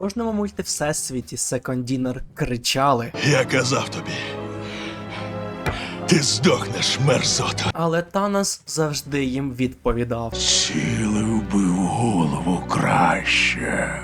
Кожному мульти всесвіті секондінер кричали, Я казав тобі. Ти здохнеш, мерзота. але Танос завжди їм відповідав. Цілив би в голову краще.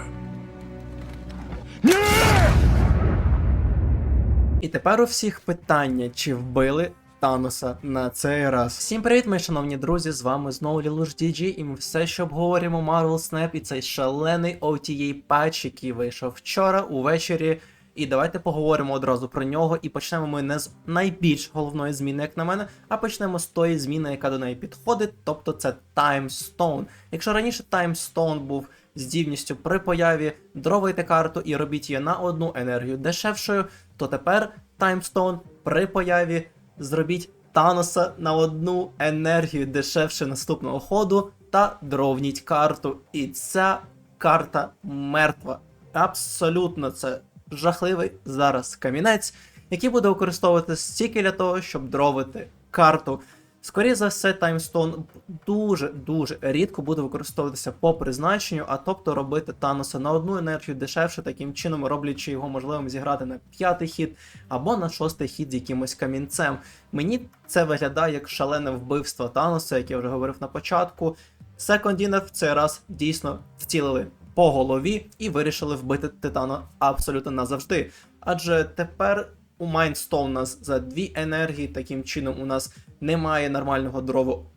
І тепер у всіх питання, чи вбили Таноса на цей раз. Всім привіт, мої шановні друзі! З вами знову Лілуш DG, і ми все ще обговорюємо Marvel Snap і цей шалений OTA патч, який вийшов вчора увечері. І давайте поговоримо одразу про нього. І почнемо ми не з найбільш головної зміни, як на мене, а почнемо з тої зміни, яка до неї підходить, тобто це Stone. Якщо раніше Stone був здібністю при появі, дровайте карту і робіть її на одну енергію дешевшою, то тепер Stone при появі зробіть Таноса на одну енергію дешевше наступного ходу та дровніть карту. І ця карта мертва. Абсолютно це жахливий зараз камінець, який буде використовувати стільки для того, щоб дровити карту. Скоріше за все, таймстон дуже-дуже рідко буде використовуватися по призначенню, а тобто робити Таноса на одну енергію дешевше, таким чином роблячи його можливим зіграти на п'ятий хід або на шостий хід з якимось камінцем. Мені це виглядає як шалене вбивство Таноса, як я вже говорив на початку. Секондінер в цей раз дійсно вцілили по голові і вирішили вбити Титана абсолютно назавжди. Адже тепер у Майнстоун у нас за дві енергії, таким чином у нас немає нормального дрову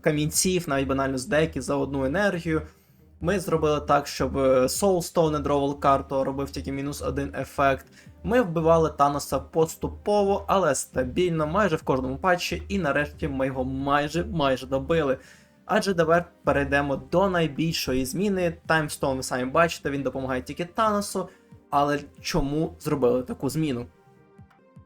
камінців, навіть банально з деки за одну енергію. Ми зробили так, щоб е, Soulstone не карту, робив тільки мінус один ефект. Ми вбивали Таноса поступово, але стабільно, майже в кожному патчі, і нарешті ми його майже майже добили. Адже тепер перейдемо до найбільшої зміни. Таймстон, ви самі бачите, він допомагає тільки Таносу. Але чому зробили таку зміну?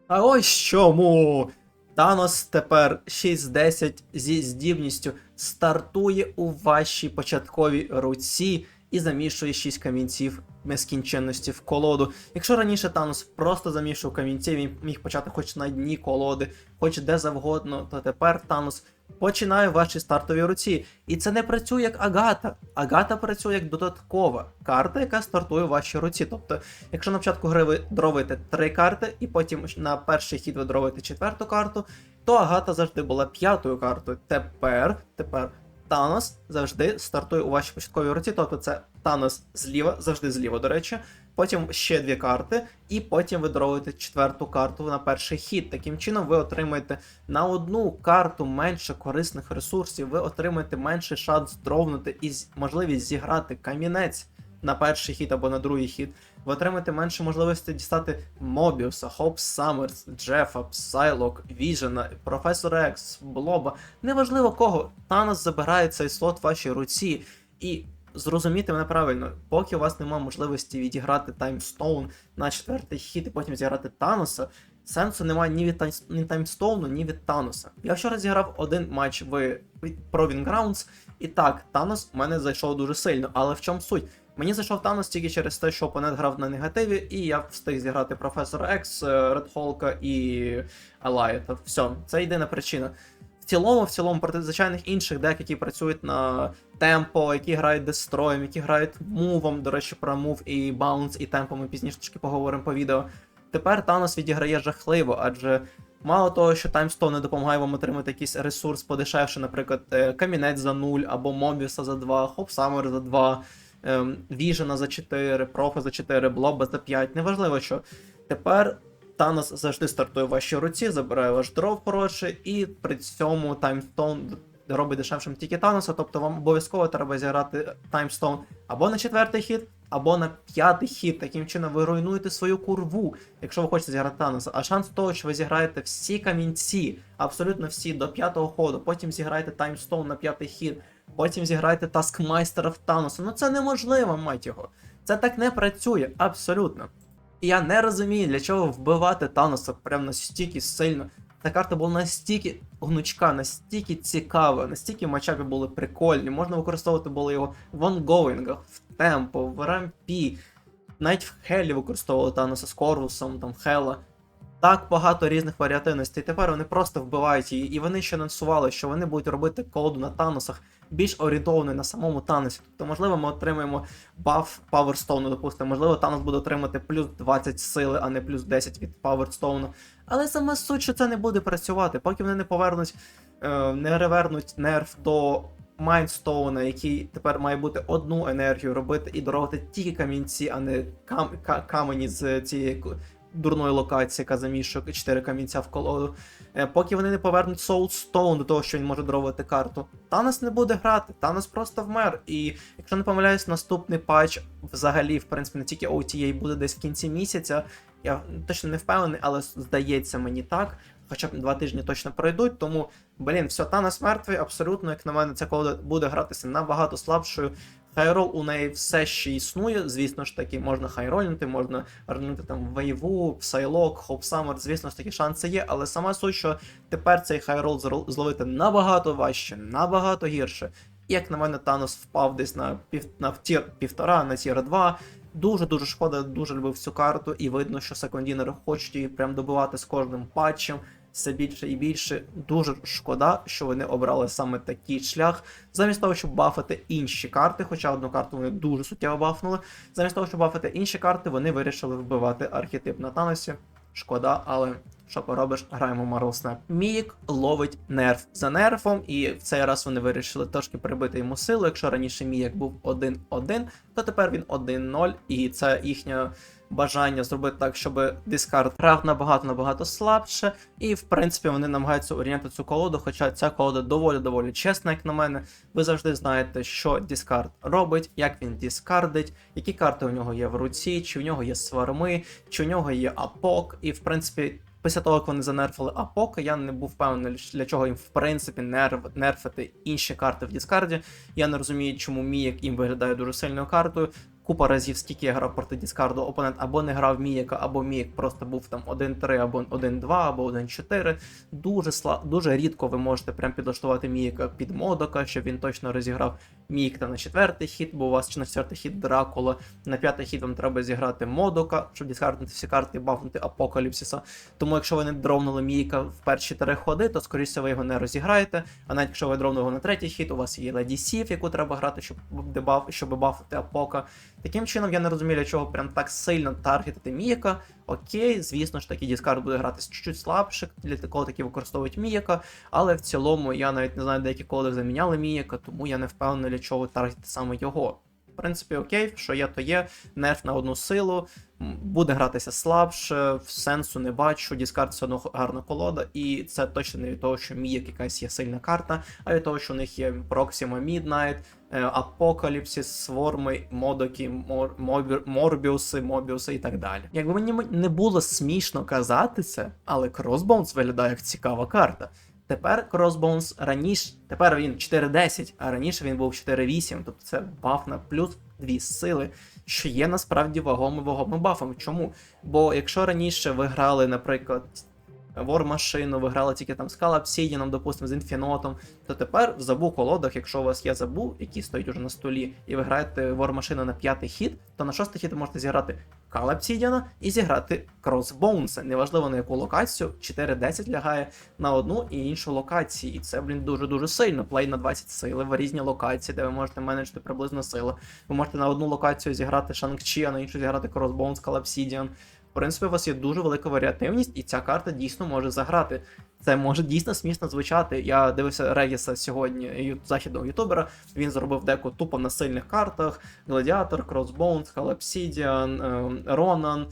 А ось чому! Танос тепер 6-10 зі здібністю стартує у вашій початковій руці і замішує 6 камінців нескінченності в колоду. Якщо раніше Танос просто замішував камінці, він міг почати хоч на дні колоди, хоч де завгодно, то тепер Танос починає в вашій стартовій руці. І це не працює як Агата. Агата працює як додаткова карта, яка стартує в вашій руці. Тобто, якщо на початку гри ви дровите три карти, і потім на перший хід ви дровите четверту карту, то Агата завжди була п'ятою картою. Тепер, тепер Танос завжди стартує у вашій початковій руці. Тобто це Танос зліва, завжди зліва, до речі. Потім ще дві карти, і потім ви дровуєте четверту карту на перший хід. Таким чином, ви отримаєте на одну карту менше корисних ресурсів, ви отримаєте менший шанс дровнути і можливість зіграти камінець на перший хід або на другий хід. Ви отримаєте менше можливості дістати Мобіуса, Хоп Саммерс, Джефа, Псайлок, Віжена, Професора Екс, Блоба. Неважливо кого. Танос забирає цей слот в вашій руці. І зрозумійте мене правильно, поки у вас немає можливості відіграти Таймстоун на четвертий хід і потім зіграти Таноса, сенсу немає ні від Тайм- ні Таймстоуну, ні від Таноса. Я вчора зіграв один матч в Proving Grounds, і так, Танос в мене зайшов дуже сильно, але в чому суть? Мені зайшов Танос тільки через те, що опонент грав на негативі, і я встиг зіграти Професора Екс, Ред Холка і Алаєта. Все, це єдина причина. В цілому, в цілому, проти звичайних інших дек, які працюють на темпо, які грають дестроєм, які грають мувом, до речі, про мув і баунс, і темпо ми пізніше трішки поговоримо по відео. Тепер Танос відіграє жахливо, адже мало того, що Таймстон не допомагає вам отримати якийсь ресурс подешевше, наприклад, е, камінець за 0, або Мобіуса за 2, Хопсамер за 2, ем, Віжена за 4, Профа за 4, Блоба за 5. Неважливо що. Тепер Танос завжди стартує в вашій руці, забирає ваш дров хороший, і при цьому Таймстон робить дешевшим тільки Таноса, тобто вам обов'язково треба зіграти Таймстон або на четвертий хід, або на п'ятий хід. Таким чином ви руйнуєте свою курву, якщо ви хочете зіграти Таноса. А шанс того, що ви зіграєте всі камінці, абсолютно всі до п'ятого ходу, потім зіграєте Таймстоун на п'ятий хід, потім зіграєте Таскмайстера в Таноса. Ну це неможливо, мать його. Це так не працює, абсолютно. І я не розумію, для чого вбивати Таноса прям настільки сильно. Та карта була настільки гнучка, настільки цікава, настільки матчапи були прикольні. Можна використовувати було його в онгоїнгах, в темпо, в рампі. Навіть в Хелі використовували Таноса з Корвусом, там Хела. Так багато різних варіативностей. Тепер вони просто вбивають її, і вони ще анонсували, що вони будуть робити колоду на Таносах більш орієнтованою на самому Таносі. Тобто, можливо, ми отримаємо баф Powerstone, допустимо, можливо, Танос буде отримати плюс 20 сили, а не плюс 10 від Powerstone. Але саме суть, що це не буде працювати, поки вони не повернуть, е, не ревернуть нерв до Майнстоуна, який тепер має бути одну енергію робити і дорогати тільки камінці, а не кам- ка- камені з цієї дурної локації, яка заміщує 4 камінця в колоду. Е, Поки вони не повернуть Soulstone до того, що він може дровати карту, Танос не буде грати, Танос просто вмер. І якщо не помиляюсь, наступний патч взагалі, в принципі, не тільки OTA буде десь в кінці місяця. Я точно не впевнений, але здається мені так. Хоча б два тижні точно пройдуть, тому, блін, все, Танос мертвий, абсолютно, як на мене, ця колода буде гратися набагато слабшою. Хайрол у неї все ще існує. Звісно ж таки, можна хайролінти, можна ролінти там Вейву, Псайлок, Хоп Саммер, звісно ж таки, шанси є, але сама суть, що тепер цей хайрол зловити набагато важче, набагато гірше. Як на мене, Танос впав десь на пів на тір півтора, на тір 2. Дуже дуже шкода, дуже любив цю карту, і видно, що секондінери хочуть її прям добивати з кожним патчем. Все більше і більше. Дуже шкода, що вони обрали саме такий шлях, замість того, щоб бафати інші карти, хоча одну карту вони дуже суттєво бафнули. Замість того, щоб бафати інші карти, вони вирішили вбивати архетип на Таносі. Шкода, але що поробиш, граємо Marvel Snap. Мік ловить нерв за нерфом, і в цей раз вони вирішили трошки прибити йому силу. Якщо раніше Міяк був 1-1, то тепер він 1-0, і це їхнє бажання зробити так, щоб дискард грав набагато набагато слабше. І в принципі вони намагаються орієнти цю колоду, хоча ця колода доволі доволі чесна, як на мене. Ви завжди знаєте, що дискард робить, як він дискардить, які карти у нього є в руці, чи в нього є сварми, чи у нього є апок, і в принципі. Після того, як вони занерфили Апока, я не був впевнений, для чого їм в принципі нерв, нерфити інші карти в Діскарді. Я не розумію, чому Міяк їм виглядає дуже сильною картою. Купа разів, скільки я грав проти Діскарду, опонент або не грав Міяка, або Міяк просто був там 1-3, або 1-2, або 1-4. Дуже сла... дуже рідко ви можете прям підлаштувати Міяка під Модока, щоб він точно розіграв Міяк там на четвертий хід, бо у вас чи на четвертий хід Дракула, на п'ятий хід вам треба зіграти Модока, щоб діскардити всі карти і бафнути Апокаліпсиса. Тому якщо ви не дровнули Міяка в перші три ходи, то скоріше ви його не розіграєте. А навіть якщо ви дровнули його на третій хід, у вас є Леді Сіф, яку треба грати, щоб дебаф, щоб бафити Апока. Таким чином, я не розумію, для чого прям так сильно таргетити Міяка. Окей, звісно ж таки, діскард буде грати чуть-чуть слабше, для такого таки використовують Міяка, але в цілому я навіть не знаю, деякі коли заміняли Міяка, тому я не впевнений, для чого таргетити саме його. В принципі, окей, що є, то є. Нерф на одну силу, буде гратися слабше, в сенсу не бачу. Діскард все одно гарна колода, і це точно не від того, що Міяк якась є сильна карта, а від того, що у них є Proxima Midnight, Апокаліпсис, Сворми, Модоки, Мор, Мобі- Морбіуси, Мобіуси і так далі. Якби мені не було смішно казати це, але Crossbones виглядає як цікава карта. Тепер Crossbones раніше, тепер він 4.10, а раніше він був 4.8, тобто це баф на плюс 2 сили, що є насправді вагомим вагомим бафом. Чому? Бо якщо раніше ви грали, наприклад, War машину, ви грали тільки там з Obsidian, допустимо, з Інфінотом, то тепер в забу колодах, якщо у вас є забу, який стоїть уже на столі, і ви граєте War машину на п'ятий хід, то на шостий хід ви можете зіграти Obsidian і зіграти Crossbones. Неважливо на яку локацію, 4-10 лягає на одну і іншу локацію. І це, блін, дуже-дуже сильно. Плей на 20 сили в різні локації, де ви можете менеджити приблизно сили. Ви можете на одну локацію зіграти Shang-Chi, а на іншу зіграти Call Obsidian. В принципі, у вас є дуже велика варіативність, і ця карта дійсно може заграти. Це може дійсно смішно звучати. Я дивився Регіса сьогодні, західного ютубера. Він зробив деко тупо на сильних картах: Гладіатор, Кросбоунс, Халепсідіан, Ронан.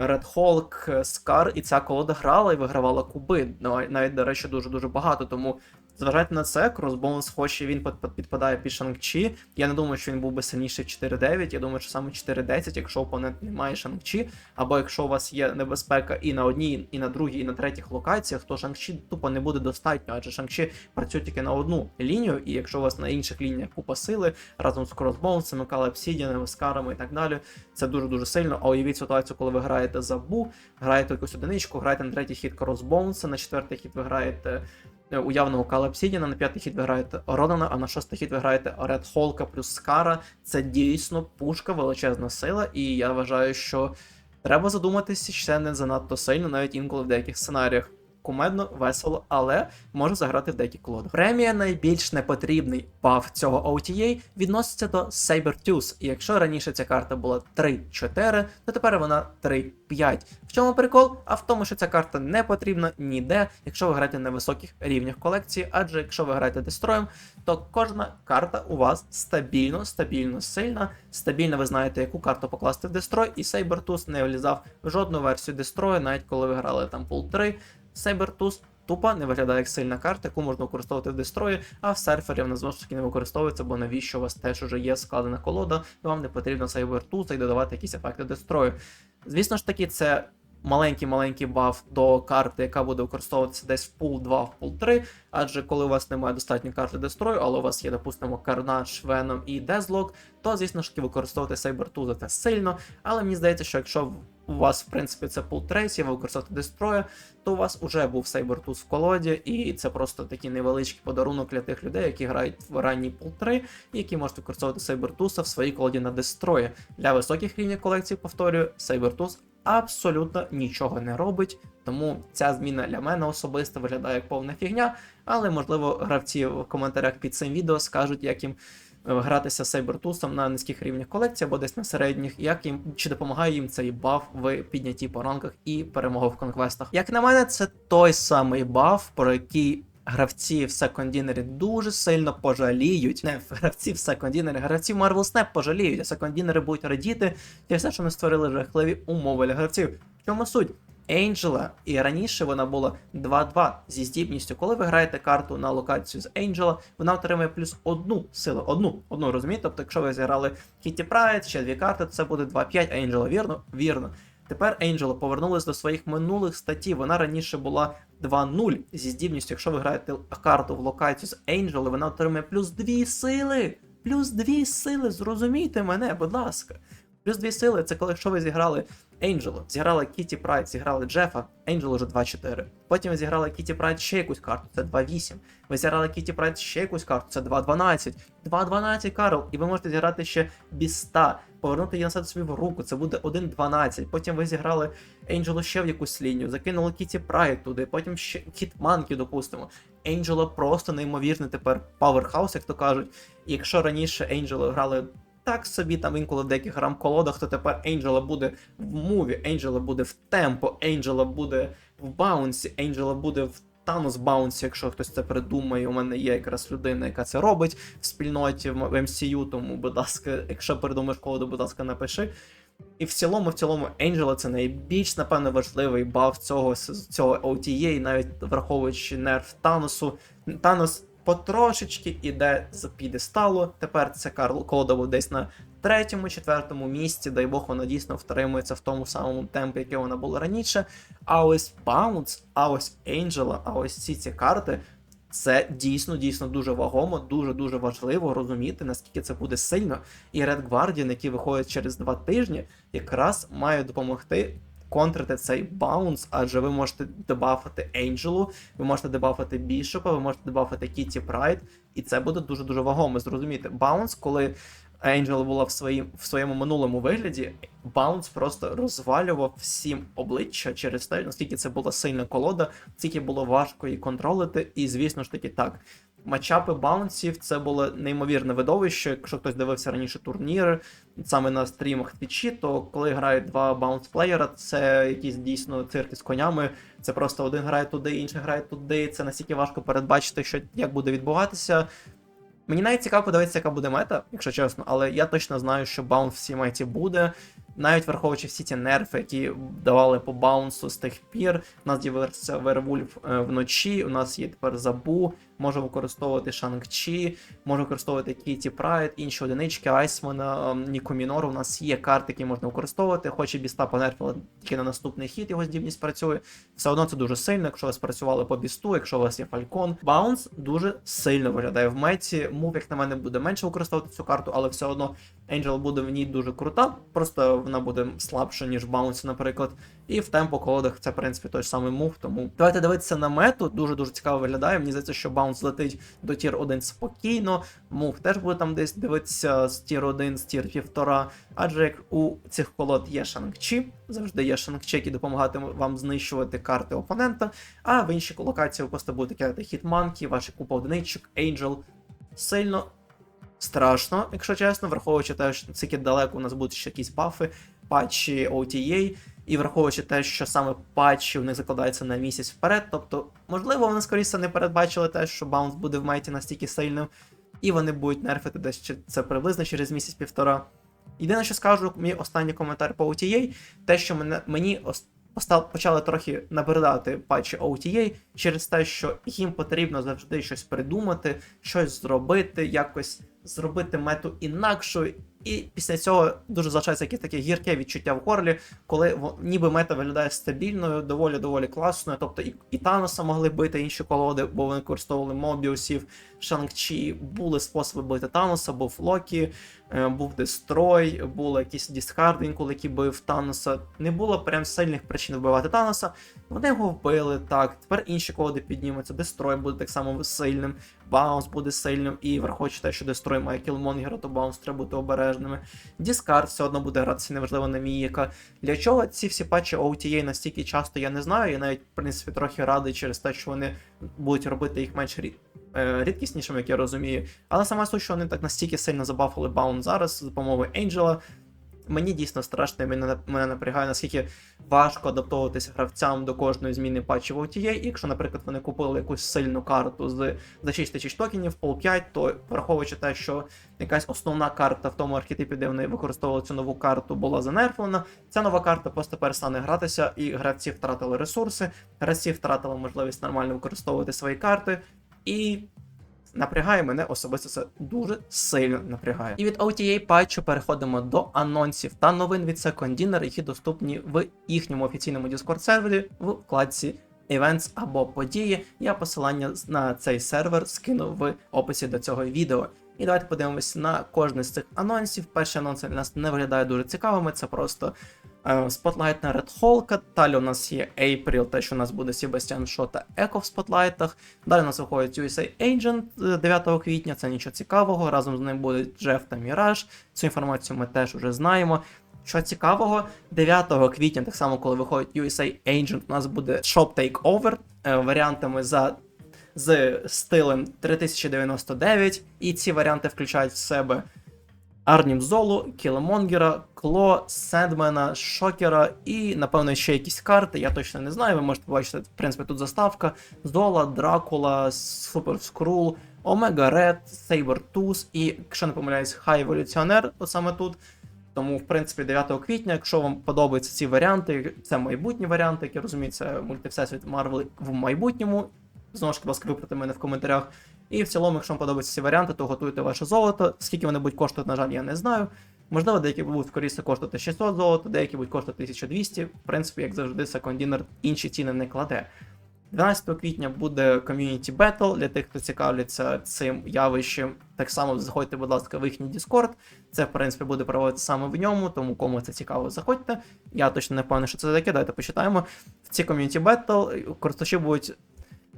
Ред Холк, Скар, і ця колода грала і вигравала куби. Навіть, до речі, дуже-дуже багато. Тому зважайте на це, Crossbones, хоч і він під- під- підпадає під Шанг-Чі. Я не думаю, що він був би сильніший 4-9. Я думаю, що саме 4-10, якщо опонент не має Шанг-Чі, або якщо у вас є небезпека і на одній, і на другій, і на третіх локаціях, то Шанг-Чі тупо не буде достатньо, адже Шанг-Чі працює тільки на одну лінію, і якщо у вас на інших лініях купа сили разом з Call Obsidian, Скарами і так далі, це дуже-дуже сильно. А уявіть ситуацію, коли ви граєте за Бу, граєте якусь одиничку, граєте на третій хід Crossbones, на четвертий хід ви граєте уявного Кала Obsidian, на п'ятий хід ви граєте Ронана, а на шостий хід ви граєте Ред Холка плюс Скара. Це дійсно пушка, величезна сила, і я вважаю, що треба задуматися, ще не занадто сильно, навіть інколи в деяких сценаріях. Кумедно, весело, але може заграти в деякі колоди. Премія найбільш непотрібний баф цього OTA відноситься до Sabertooth, і якщо раніше ця карта була 3-4, то тепер вона 3-5. В чому прикол? А в тому, що ця карта не потрібна ніде, якщо ви граєте на високих рівнях колекції, адже якщо ви граєте дестроєм, то кожна карта у вас стабільно, стабільно сильна. Стабільно ви знаєте, яку карту покласти в дестрой, і Sabertooth не влізав в жодну версію дестрою, навіть коли ви грали там пул 3. Sabertooth тупо не виглядає як сильна карта, яку можна використовувати в дестрої, а в серфері вона знову ж таки не використовується, бо навіщо у вас теж уже є складена колода, і вам не потрібно Sabertooth і додавати якісь ефекти дестрою. Звісно ж таки, це маленький-маленький баф до карти, яка буде використовуватися десь в пул 2, в пул 3, адже коли у вас немає достатньо карти дестрою, але у вас є, допустимо, Carnage, Venom і Deathlock, то, звісно ж використовувати Sabertooth це сильно, але мені здається, що якщо у вас, в принципі, це 3, ви використовуєте дестрою, то у вас вже був Sabertooth в колоді, і це просто такий невеличкий подарунок для тих людей, які грають в ранній пул 3, і які можуть використовувати Sabertooth в своїй колоді на дестрої. Для високих рівнів колекції, повторюю, Sabertooth абсолютно нічого не робить, тому ця зміна для мене особисто виглядає як повна фігня, але можливо гравці в коментарях під цим відео скажуть, як їм е, гратися Сейбертусом на низьких рівнях колекції або десь на середніх, як їм чи допомагає їм цей баф в піднятті по ранках і перемогу в конквестах. Як на мене, це той самий баф, про який. Гравці в секондінері дуже сильно пожаліють. Не гравці в секондінері, гравці в Marvel Snap пожаліють, а секондінери будуть радіти через те, що вони створили жахливі умови для гравців. В чому суть? Angela, і раніше вона була 2-2 зі здібністю. Коли ви граєте карту на локацію з Angela, вона отримує плюс одну силу. Одну, одну розумієте? Тобто, якщо ви зіграли Kitty Pride, ще дві карти, це буде 2-5, а Angela, вірно? Вірно. Тепер Angela повернулась до своїх минулих статів. Вона раніше була 2-0 зі здібністю. Якщо ви граєте карту в локацію з Angel, вона отримує плюс 2 сили. Плюс 2 сили, зрозумійте мене, будь ласка. Плюс 2 сили це коли якщо ви зіграли Angel, зіграли Кіті Прайд, зіграли Джефа, Angel уже 2-4. Потім ви зіграли Кіті Прайд ще якусь карту, це 2-8. Ви зіграли Кіті Прайд ще якусь карту, це 2-12. 2-12 Карл, і ви можете зіграти ще біста, повернути її назад собі в руку, це буде 1-12. Потім ви зіграли Angel ще в якусь лінію, закинули Кіті Прайд туди, потім ще Хітманки, допустимо. Angela просто неймовірний тепер паверхаус, як то кажуть. І якщо раніше Angel грали так собі там інколи в деяких рамколодах, то тепер Angela буде в муві, Angela буде в темпо, Angela буде в баунсі, Angela буде в Танус баунсі, якщо хтось це придумає. У мене є якраз людина, яка це робить в спільноті в MCU, тому, будь ласка, якщо придумаєш колоду, будь ласка, напиши. І в цілому, в цілому, Angela це найбільш, напевно, важливий баф цього, цього OTA, навіть враховуючи нерв Таносу. Танос потрошечки іде з підесталу. Тепер це Карл буде десь на третьому, четвертому місці. Дай Бог, вона дійсно втримується в тому самому темпі, яке вона була раніше. А ось Bounce, а ось Angela, а ось ці ці карти. Це дійсно дійсно дуже вагомо, дуже дуже важливо розуміти, наскільки це буде сильно. І Red Guardian, які виходять через два тижні, якраз має допомогти контрити цей баунс, адже ви можете дебафати Енджелу, ви можете дебафати Бішопа, ви можете дебафати Кіті Прайд, і це буде дуже дуже вагомо. Зрозумієте, баунс, коли Енджела була в своїм в своєму минулому вигляді, баунс просто розвалював всім обличчя через те, наскільки це була сильна колода, скільки було важко її контролити, і звісно ж таки так. Матчапи баунсів це було неймовірне видовище. Якщо хтось дивився раніше турніри, саме на стрімах твічі, то коли грають два баунс-плеєра, це якісь дійсно цирки з конями. Це просто один грає туди, інший грає туди. Це настільки важко передбачити, що як буде відбуватися. Мені навіть цікаво подивитися, яка буде мета, якщо чесно, але я точно знаю, що баунс в цій меті буде. Навіть враховуючи всі ті нерфи, які давали по баунсу з тих пір. У нас з'явився Вервульф вночі, у нас є тепер Забу, може використовувати Шанг-Чі, може використовувати Кіті Прайд, інші одинички, Айсмана, Ніко Мінору. У нас є карти, які можна використовувати. Хоч і біста понерфила тільки на наступний хід, його здібність працює. Все одно це дуже сильно, якщо ви спрацювали по бісту, якщо у вас є Фалькон. Баунс дуже сильно виглядає в меті. Мув, як на мене, буде менше використовувати цю карту, але все одно Angel буде в ній дуже крута. Просто вона буде слабша, ніж Баунсі, наприклад. І в темпо колодах це, в принципі, той самий мув. Тому давайте дивитися на мету. Дуже дуже цікаво виглядає. Мені здається, що Баунс баунс летить до тір 1 спокійно. Мув теж буде там десь дивитися з тір 1, з тір 1,5. Адже як у цих колод є Шанг-Чі, завжди є Шанг-Чі, який допомагатиме вам знищувати карти опонента. А в інші локації ви просто будете кидати хітманки, ваші купа одиничок, Angel. Сильно страшно, якщо чесно, враховуючи те, що наскільки далеко у нас будуть ще якісь бафи, патчі OTA, і враховуючи те, що саме патчі в них закладаються на місяць вперед. Тобто, можливо, вони скоріше не передбачили те, що баунс буде в майті настільки сильним, і вони будуть нерфити десь чи- це приблизно через місяць-півтора. Єдине, що скажу, мій останній коментар по OTA, те, що мене, мені ос- постав, почали трохи набридати патчі OTA через те, що їм потрібно завжди щось придумати, щось зробити, якось зробити мету інакшою. І після цього дуже залишається якесь таке гірке відчуття в горлі, коли ніби мета виглядає стабільною, доволі доволі класною. Тобто і, і Таноса могли бити інші колоди, бо вони використовували Мобіусів, Шанг-Чі, були способи бити Таноса, був Локі, був Дестрой, були якісь діскарди, інколи які бив Таноса. Не було прям сильних причин вбивати Таноса. Вони його вбили так. Тепер інші колоди піднімуться. Дестрой буде так само сильним, Баунс буде сильним, і враховуючи те, що Дестрой має кілмонгера, то Баунс треба бути обережними. Діскард все одно буде гратися неважливо на Мієка. Для чого ці всі патчі OTA настільки часто, я не знаю. Я навіть, в принципі, трохи радий через те, що вони будуть робити їх менш рід... е, рідкіснішими, як я розумію. Але саме суть, що вони так настільки сильно забафали Баун зараз з допомогою Енджела. Мені дійсно страшно, мене, мене напрягає, наскільки важко адаптовуватися гравцям до кожної зміни патчів OTA. І якщо, наприклад, вони купили якусь сильну карту з за 6 тисяч токенів, пол 5, то враховуючи те, що якась основна карта в тому архетипі, де вони використовували цю нову карту, була занерфлена, ця нова карта просто перестане гратися, і гравці втратили ресурси, гравці втратили можливість нормально використовувати свої карти. І напрягає мене особисто це дуже сильно напрягає. І від OTA патчу переходимо до анонсів та новин від Second Dinner, які доступні в їхньому офіційному Discord сервері в вкладці Events або події. Я посилання на цей сервер скину в описі до цього відео. І давайте подивимось на кожний з цих анонсів. Перший анонс для нас не виглядає дуже цікавими. Це просто спотлайт на Red Hulk. Далі у нас є April, те, що у нас буде Sebastian Shaw та Echo в спотлайтах. Далі у нас виходить USA Agent е, 9 квітня, це нічого цікавого. Разом з ним будуть Джеф та Міраж. Цю інформацію ми теж вже знаємо. Що цікавого, 9 квітня, так само, коли виходить USA Agent, у нас буде Shop Takeover е, варіантами за з стилем 3099, і ці варіанти включають в себе Арнім Золу, Кілемонгера, Кло, Сендмена, Шокера і, напевно, ще якісь карти. Я точно не знаю. Ви можете побачити, в принципі, тут заставка: Зола, Дракула, Супер Скрул, Омега Ред, Сейбер Туз і, якщо не помиляюсь, Хай Еволюціонер, от саме тут. Тому, в принципі, 9 квітня, якщо вам подобаються ці варіанти, це майбутні варіанти, які розумію, це мультивсесвіт Марвел в майбутньому. Знову ж, будь ласка, виправте мене в коментарях. І в цілому, якщо вам подобаються ці варіанти, то готуйте ваше золото. Скільки вони будуть коштувати, на жаль, я не знаю. Можливо, деякі будуть скоріше коштувати 600 золота, деякі будуть коштувати 1200. В принципі, як завжди, Dinner інші ціни не кладе. 12 квітня буде Community Battle для тих, хто цікавляться цим явищем. Так само заходьте, будь ласка, в їхній Discord. Це, в принципі, буде проводитися саме в ньому, тому кому це цікаво, заходьте. Я точно не певний, що це таке. Давайте почитаємо. В ці Community Battle користувачі будуть.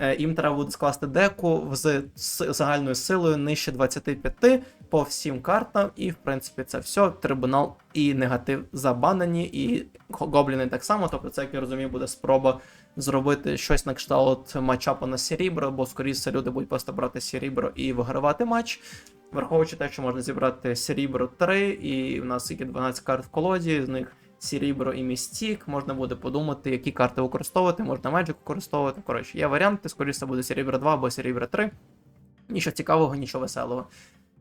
Е, Їм треба буде скласти деку з загальною силою нижче 25 по всім картам, і в принципі це все. Трибунал і негатив забанені, і гобліни так само. Тобто, це, як я розумію, буде спроба зробити щось на кшталт матчапу на Сірібро, бо скоріше люди будуть просто брати Сірібро і вигравати матч. Враховуючи те, що можна зібрати Сірібро 3, і в нас є 12 карт в колоді, з них Сірібро і Містік. Можна буде подумати, які карти використовувати, можна Magic використовувати. Коротше, є варіанти, скоріше буде Сірібро 2 або Сірібро 3. Нічого цікавого, нічого веселого.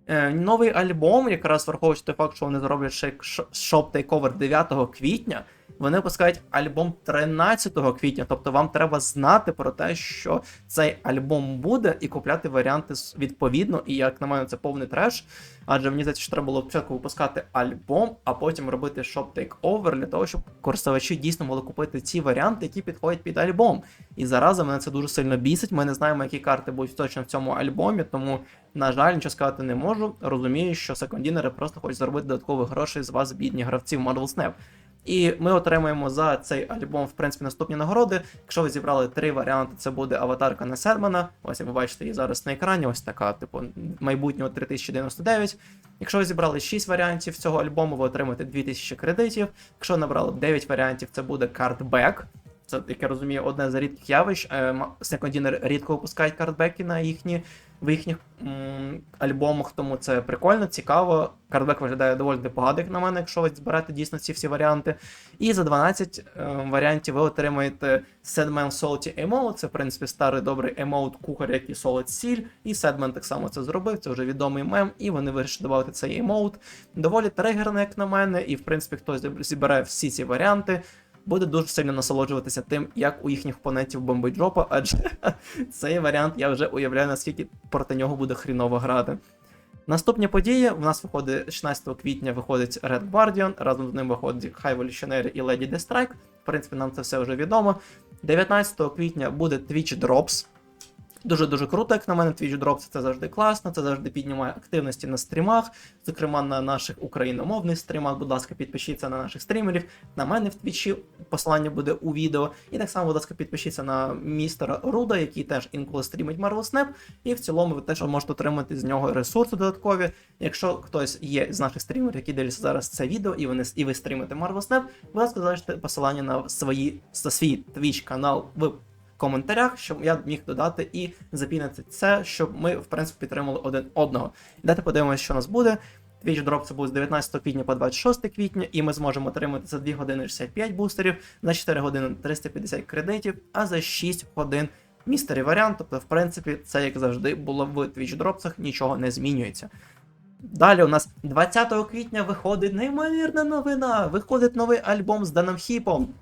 Е, новий альбом, якраз враховуючи той факт, що вони зроблять ще шоп тейковер 9 квітня, вони випускають альбом 13 квітня. Тобто вам треба знати про те, що цей альбом буде, і купляти варіанти відповідно. І як на мене, це повний треш. Адже мені здається, що треба було спочатку випускати альбом, а потім робити Takeover для того, щоб користувачі дійсно могли купити ці варіанти, які підходять під альбом. І зараза мене це дуже сильно бісить. Ми не знаємо, які карти будуть точно в цьому альбомі, тому, на жаль, нічого сказати не можу. Розумію, що секондінери просто хочуть заробити додаткових грошей з вас, бідні гравців Marvel Snap. І ми отримаємо за цей альбом, в принципі, наступні нагороди. Якщо ви зібрали три варіанти, це буде аватарка на Сермана. Ось ви бачите її зараз на екрані. Ось така, типу, майбутнього 3099. Якщо ви зібрали 6 варіантів цього альбому, ви отримаєте 2000 кредитів. Якщо набрали 9 варіантів, це буде картбек. Це, як я розумію, одне з рідких явищ. Е, рідко випускають картбеки на їхні в їхніх м, альбомах, тому це прикольно, цікаво. Картбек виглядає доволі непогано, як на мене, якщо ви зберете дійсно ці всі варіанти. І за 12 е, варіантів ви отримаєте Sedman Salty Emote. Це, в принципі, старий добрий емоут кухар, як і Solid Seal. І Sedman так само це зробив, це вже відомий мем, і вони вирішили додати цей емоут. Доволі тригерний, як на мене, і в принципі, хто зіб- зібере всі ці варіанти. Буде дуже сильно насолоджуватися тим, як у їхніх опонентів бомбить жопа, адже цей варіант я вже уявляю, наскільки проти нього буде хріново грати. Наступні події у нас виходить 16 квітня виходить Red Guardian, разом з ним виходить High Evolutionary і Lady Destrike. В принципі, нам це все вже відомо. 19 квітня буде Twitch Drops. Дуже-дуже круто, як на мене, Twitch Drops це завжди класно, це завжди піднімає активності на стрімах, зокрема на наших україномовних стрімах. Будь ласка, підпишіться на наших стрімерів. На мене в Твічі посилання буде у відео. І так само, будь ласка, підпишіться на містера Руда, який теж інколи стрімить Marvel Snap. І в цілому ви теж можете отримати з нього ресурси додаткові. Якщо хтось є з наших стрімерів, які дивляться зараз це відео, і вони і ви стрімите Marvel Snap, будь ласка, залиште посилання на свої на свій Twitch канал в коментарях, щоб я міг додати і запінити це, щоб ми, в принципі, підтримали один одного. Дайте подивимося, що у нас буде. Twitch Drop це буде з 19 квітня по 26 квітня, і ми зможемо отримати за 2 години 65 бустерів, за 4 години 350 кредитів, а за 6 годин містері варіант. Тобто, в принципі, це як завжди було в Twitch Dropsах, нічого не змінюється. Далі у нас 20 квітня виходить неймовірна новина. Виходить новий альбом з Даном Хіпом.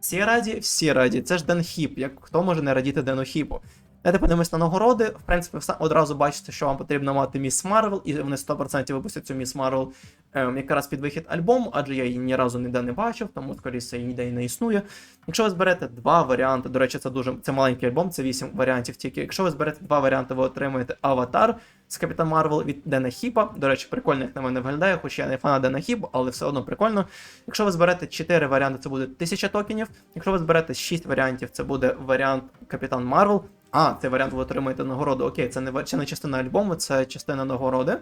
Всі раді, всі раді. Це ж Ден Хіп. Як хто може не радіти Дену Хіпу? Давайте подивимось на нагороди. В принципі, одразу бачите, що вам потрібно мати Міс Марвел, і вони 100% випустять цю Міс Марвел ем, якраз під вихід альбому, адже я її ні разу ніде не бачив, тому скоріше її ніде і не існує. Якщо ви зберете два варіанти, до речі, це дуже це маленький альбом, це 8 варіантів тільки. Якщо ви зберете два варіанти, ви отримаєте аватар з Капітан Марвел від Дена Хіпа. До речі, прикольно, як на мене виглядає, хоч я не фанат Дена Хіпа, але все одно прикольно. Якщо ви зберете 4 варіанти, це буде 1000 токенів. Якщо ви зберете 6 варіантів, це буде варіант Капітан Марвел. А, цей варіант ви отримаєте нагороду. Окей, це не це не частина альбому, це частина нагороди.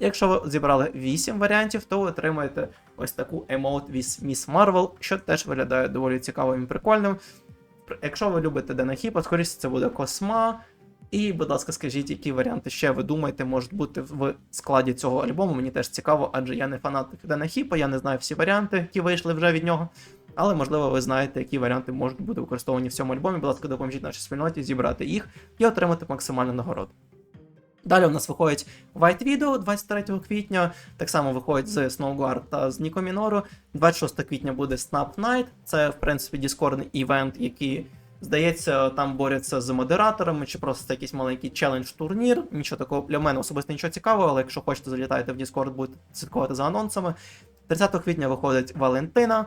Якщо ви зібрали 8 варіантів, то ви отримаєте ось таку емоут від Міс Марвел, що теж виглядає доволі цікавим і прикольним. Якщо ви любите Дена Хіпа, скоріше це буде Косма. І, будь ласка, скажіть, які варіанти ще ви думаєте можуть бути в складі цього альбому. Мені теж цікаво, адже я не фанат Дена Хіпа, я не знаю всі варіанти, які вийшли вже від нього. Але можливо ви знаєте, які варіанти можуть бути використовані в цьому альбомі. Будь ласка, допоможіть нашій спільноті зібрати їх і отримати максимальну нагороду. Далі у нас виходить White Video 23 квітня, так само виходить з Snowguard та з Ніко Мінору. 26 квітня буде Snap Night. Це, в принципі, дискордний івент, який, здається, там борються з модераторами, чи просто це якийсь маленький челендж-турнір. Нічого такого для мене особисто нічого цікавого, але якщо хочете, залітайте в Discord, будете слідкувати за анонсами. 30 квітня виходить Валентина.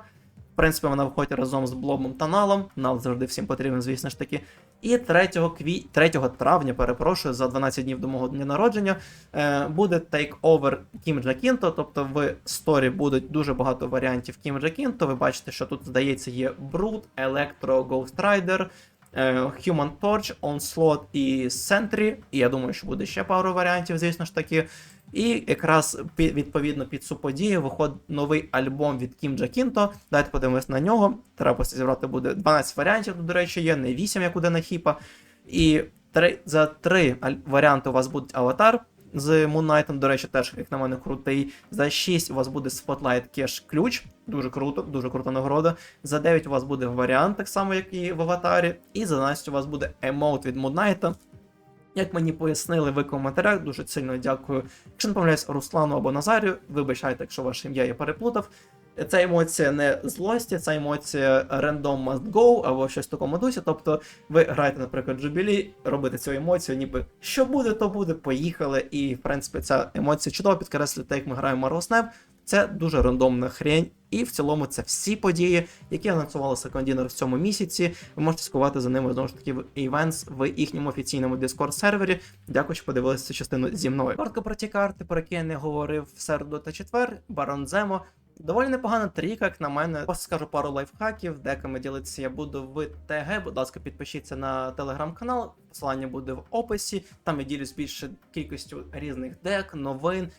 Принципі, вона виходить разом з Блобом та Налом. Нал завжди всім потрібен, звісно ж таки. І 3, кві... 3 травня, перепрошую, за 12 днів до мого дня народження, е, буде тейк-овер Кім Джа Кінто. Тобто в сторі будуть дуже багато варіантів Кім Джа Кінто. Ви бачите, що тут, здається, є Brute, Electro, Ghost Rider, е, Human Torch, Onslaught і Sentry. І я думаю, що буде ще пару варіантів, звісно ж таки. І якраз відповідно під цю подію виходить новий альбом від Кім Джа Кінто. Давайте подивимось на нього. Треба зібрати буде 12 варіантів, тут, до речі, є, не 8, як у Дена Хіпа. І три, за три варіанти у вас буде аватар з Муннайтом, до речі, теж, як на мене, крутий. За 6 у вас буде Spotlight Cash ключ. Дуже круто, дуже крута нагорода. За 9 у вас буде варіант, так само, як і в аватарі. І за 11 у вас буде емоут від Муннайта. Як мені пояснили в коментарях, дуже сильно дякую. Якщо не помиляюсь, Руслану або Назарію, вибачайте, якщо ваше ім'я я переплутав. Ця емоція не злості, це емоція random must go або щось в такому дусі. Тобто ви граєте, наприклад, Jubilee, робите цю емоцію, ніби що буде, то буде, поїхали. І, в принципі, ця емоція чудово підкреслює те, як ми граємо Snap. Це дуже рандомна хрень. І в цілому це всі події, які анонсували Secondiner в цьому місяці. Ви можете скувати за ними знову ж таки в івентс в їхньому офіційному Discord сервері. Дякую, що подивилися цю частину зі мною. Коротко про ті карти, про які я не говорив в середу та четвер. Барон Земо. Доволі непогана трійка, як на мене. Просто скажу пару лайфхаків, деками ділитися я буду в ТГ. Будь ласка, підпишіться на телеграм-канал. Посилання буде в описі. Там я ділюсь більше кількістю різних дек, новин.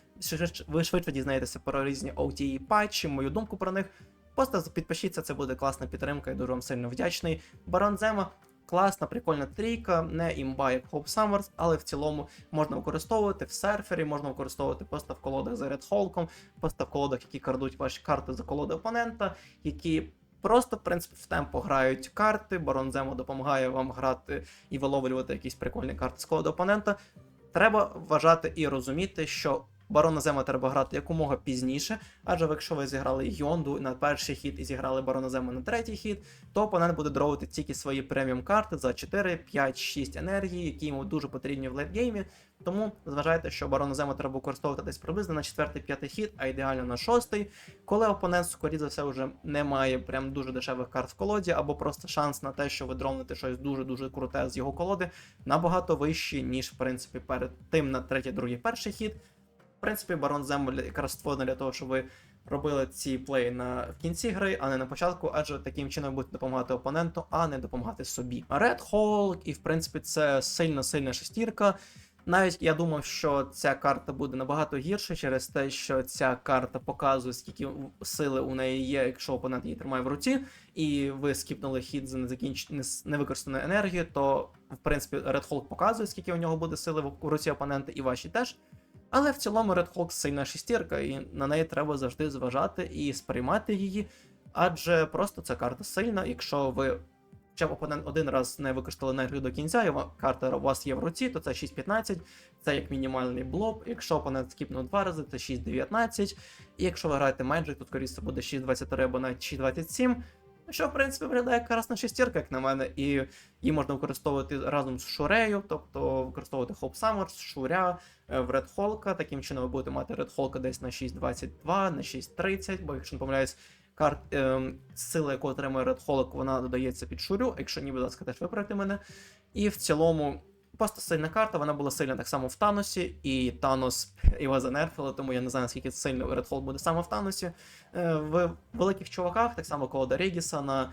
Ви швидше дізнаєтеся про різні OTE патчі, мою думку про них. Просто підпишіться, це буде класна підтримка, я дуже вам сильно вдячний. Барон Зема. Класна, прикольна трійка, не імба як Hope Summers, але в цілому можна використовувати в серфері, можна використовувати просто в колодах за Red Hulk, просто в колодах, які крадуть ваші карти за колоди опонента, які просто, в принципі, в темпо грають карти. Барон Земо допомагає вам грати і виловлювати якісь прикольні карти з колоди опонента. Треба вважати і розуміти, що Барона Зема треба грати якомога пізніше, адже якщо ви зіграли Йонду на перший хід і зіграли Барона Зема на третій хід, то опонент буде дровити тільки свої преміум карти за 4, 5, 6 енергії, які йому дуже потрібні в лейтгеймі. Тому зважайте, що Барона Зема треба використовувати десь приблизно на 4-5 хід, а ідеально на 6, коли опонент, скоріше за все, вже не має прям дуже дешевих карт в колоді, або просто шанс на те, що ви дровните щось дуже-дуже круте з його колоди, набагато вищий, ніж в принципі перед тим на третій, другий, перший хід. Принципі, барон Земель якраз створений для того, щоб ви робили ці плеї на в кінці гри, а не на початку, адже таким чином будете допомагати опоненту, а не допомагати собі. Red Hulk, і в принципі, це сильно сильна шестірка. Навіть я думав, що ця карта буде набагато гірше через те, що ця карта показує, скільки сили у неї є, якщо опонент її тримає в руці, і ви скіпнули хід за незакінч... невикористаною енергією, то в принципі Red Hulk показує, скільки у нього буде сили в руці опонента, і ваші теж. Але в цілому Red Hawk сильна шестірка, і на неї треба завжди зважати і сприймати її. Адже просто ця карта сильна, якщо ви хоча б опонент один раз не використали енергію до кінця, і карта у вас є в руці, то це 6-15, це як мінімальний блок. Якщо опонент скіпнув два рази, це 6-19. І якщо ви граєте Magic, то скоріше буде 6-23 або навіть 6-27. Що, в принципі, виглядає як красна шестірка, як на мене, і її можна використовувати разом з Шурею, тобто використовувати Хоп Саммерс, Шуря е, в Ред Холка. Таким чином ви будете мати Ред Холка десь на 6.22, на 6.30, бо якщо не помиляюсь, карт ем, сила, яку отримує Red Hulk, вона додається під Шурю. Якщо ні, будь ласка, теж виправте мене. І в цілому. Просто сильна карта, вона була сильна так само в Таносі, і Танос його занерфили, тому я не знаю, наскільки сильно Red Hall буде саме в Таносі. Е, В великих чуваках, так само колода Регіса на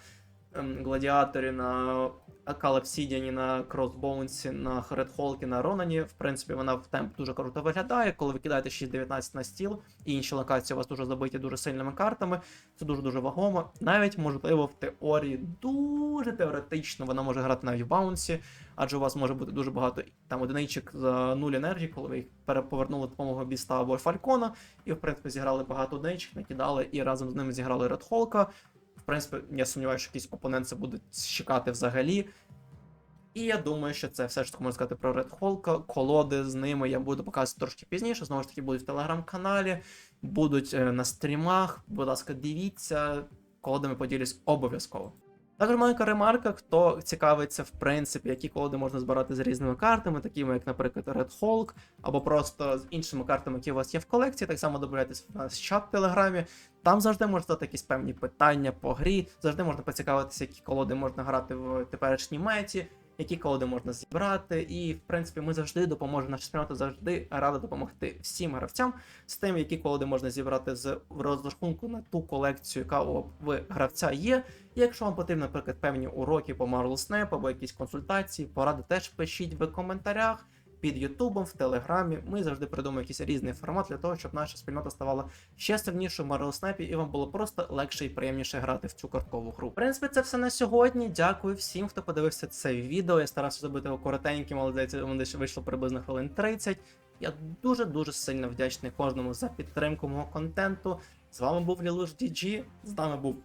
ем, Гладіаторі, на Кал Обсідіані, на Кросбоунсі, на Hulk, на Ронані. В принципі, вона в темп дуже круто виглядає. Коли ви кидаєте 6-19 на стіл, і інші локації у вас дуже забиті дуже сильними картами. Це дуже-дуже вагомо. Навіть, можливо, в теорії дуже теоретично вона може грати навіть в баунсі, адже у вас може бути дуже багато там одиничок за нуль енергії, коли ви їх переповернули допомогою Біста або Фалькона, і в принципі зіграли багато одиничок, накидали і разом з ними зіграли Red Hulk. В принципі, я сумніваюся, що якісь опоненти будуть чекати взагалі. І я думаю, що це все ж таки можна сказати про Red Hulk. Колоди з ними я буду показувати трошки пізніше. Знову ж таки, будуть в телеграм-каналі, будуть е, на стрімах. Будь ласка, дивіться, колодами поділюсь обов'язково. Також маленька ремарка, хто цікавиться, в принципі, які колоди можна збирати з різними картами, такими як, наприклад, Red Hulk, або просто з іншими картами, які у вас є в колекції. Так само добавляйтесь в нас чат в телеграмі. Там завжди можна задати якісь певні питання по грі, завжди можна поцікавитися, які колоди можна грати в теперішній меті, які колоди можна зібрати. І, в принципі, ми завжди допоможемо, наша спільнота завжди рада допомогти всім гравцям з тим, які колоди можна зібрати з розрахунку на ту колекцію, яка у гравця є. І якщо вам потрібно, наприклад, певні уроки по Marvel Snap або якісь консультації, поради теж пишіть в коментарях. Під Ютубом, в Телеграмі ми завжди придумаємо якийсь різний формат для того, щоб наша спільнота ставала ще сильнішою в Marvel Snap і вам було просто легше і приємніше грати в цю карткову гру. В принципі, це все на сьогодні. Дякую всім, хто подивився це відео. Я старався зробити його коротеньким, але здається, воно десь вийшло приблизно хвилин 30. Я дуже дуже сильно вдячний кожному за підтримку мого контенту. З вами був Лілуш DG, з нами був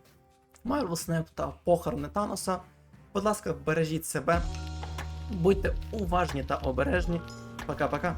Marvel Snap та похорони Таноса. Будь ласка, бережіть себе, будьте уважні та обережні. Пока-пока.